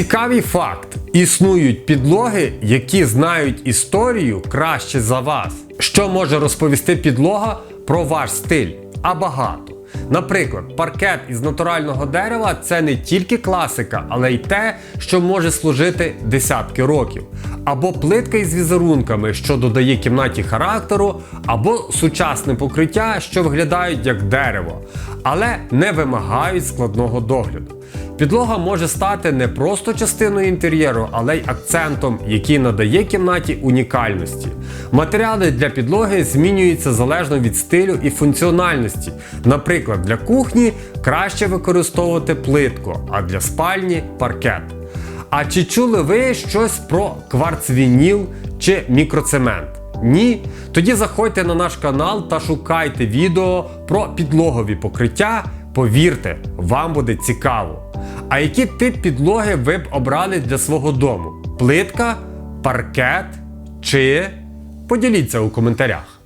Цікавий факт: існують підлоги, які знають історію краще за вас. Що може розповісти підлога про ваш стиль? А багато. Наприклад, паркет із натурального дерева це не тільки класика, але й те, що може служити десятки років. Або плитка із візерунками, що додає кімнаті характеру, або сучасне покриття, що виглядають як дерево, але не вимагають складного догляду. Підлога може стати не просто частиною інтер'єру, але й акцентом, який надає кімнаті унікальності. Матеріали для підлоги змінюються залежно від стилю і функціональності. Наприклад, для кухні краще використовувати плитку, а для спальні паркет. А чи чули ви щось про кварцвініл чи мікроцемент? Ні? Тоді заходьте на наш канал та шукайте відео про підлогові покриття. Повірте, вам буде цікаво. А який тип підлоги ви б обрали для свого дому? Плитка, паркет чи поділіться у коментарях.